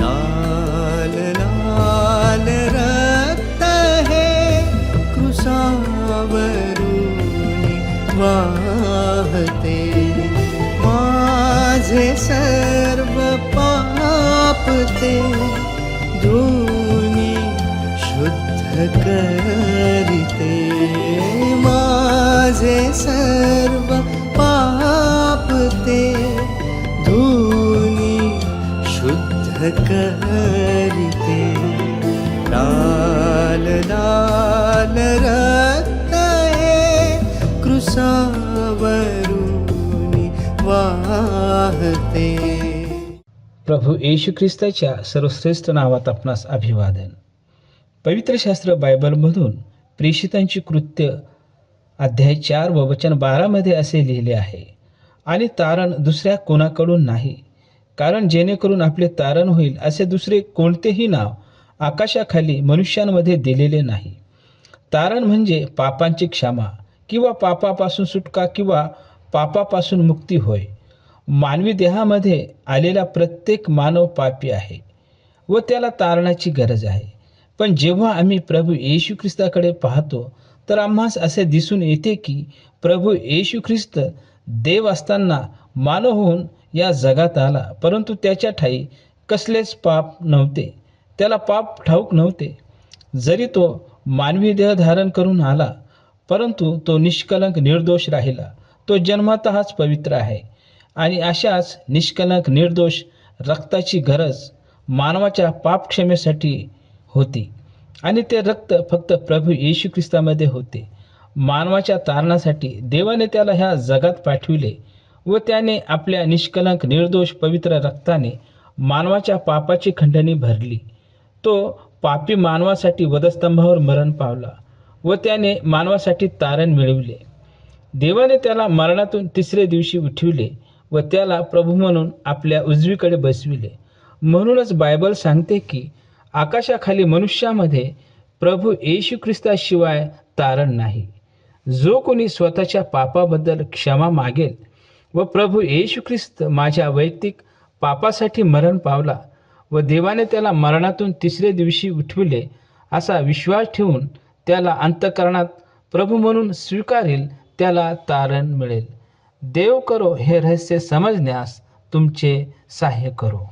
लाल लाल रक्त हे कृसावरुणी वाहते माझे सर्व पापते धूनी शुद्ध करिते। माझे सर्व करिते. लाल लाल रक्त हे वाहते. प्रभू येशू ख्रिस्ताच्या सर्वश्रेष्ठ नावात आपणास अभिवादन. पवित्र शास्त्र बायबलमधून प्रेषितांची कृत्य अध्याय चार व वचन बारामध्ये असे लिहिले आहे. आणि तारण दुसऱ्या कोणाकडून नाही? कारण जेणेकरून आपले तारण होईल असे दुसरे कोणतेही नाव आकाशाखाली मनुष्यांमध्ये दिलेले नाही. तारण म्हणजे पापांची क्षमा किंवा पापापासून सुटका किंवा पापापासून मुक्ती होय. मानवी देहामध्ये आलेला प्रत्येक मानव पापी आहे व त्याला तारणाची गरज आहे. पण जेव्हा आम्ही प्रभू येशू ख्रिस्ताकडे पाहतो तर आम्हास असे दिसून येते की प्रभू येशू ख्रिस्त देव असताना मानव होऊन या जगात आला. परंतु त्याच्या ठाई कसलेच पाप नव्हते. त्याला पाप ठाऊक नव्हते. जरी तो मानवी देह धारण करून आला परंतु तो निष्कलंक निर्दोष राहिला. तो जन्मतःच पवित्र आहे. आणि अशाच निष्कलंक निर्दोष रक्ताची गरज मानवाच्या पापक्षमेसाठी होती. आणि ते रक्त फक्त प्रभू येशू ख्रिस्तामध्ये होते. मानवाच्या तारणासाठी देवाने त्याला ह्या जगात पाठविले. व त्याने आपल्या निष्कलंक निर्दोष पवित्र रक्ताने मानवाच्या पापाची खंडणी भरली. तो पापी मानवासाठी वधस्तंभावर मरण पावला व त्याने मानवासाठी तारण मिळविले. देवाने त्याला मरणातून तिसरे दिवशी उठविले व त्याला प्रभू म्हणून आपल्या उजवीकडे बसविले. म्हणूनच बायबल सांगते की आकाशाखाली मनुष्यामध्ये प्रभू येशू ख्रिस्ताशिवाय तारण नाही. जो कोणी स्वतःच्या पापाबद्दल क्षमा मागेल व प्रभू येशू ख्रिस्त माझ्या वैयक्तिक पापासाठी मरण पावला व देवाने त्याला मरणातून तिसरे दिवशी उठविले असा विश्वास ठेवून त्याला अंतकरणात प्रभू म्हणून स्वीकारेल त्याला तारण मिळेल. देव करो हे रहस्य समजण्यास तुमचे सहाय्य करो.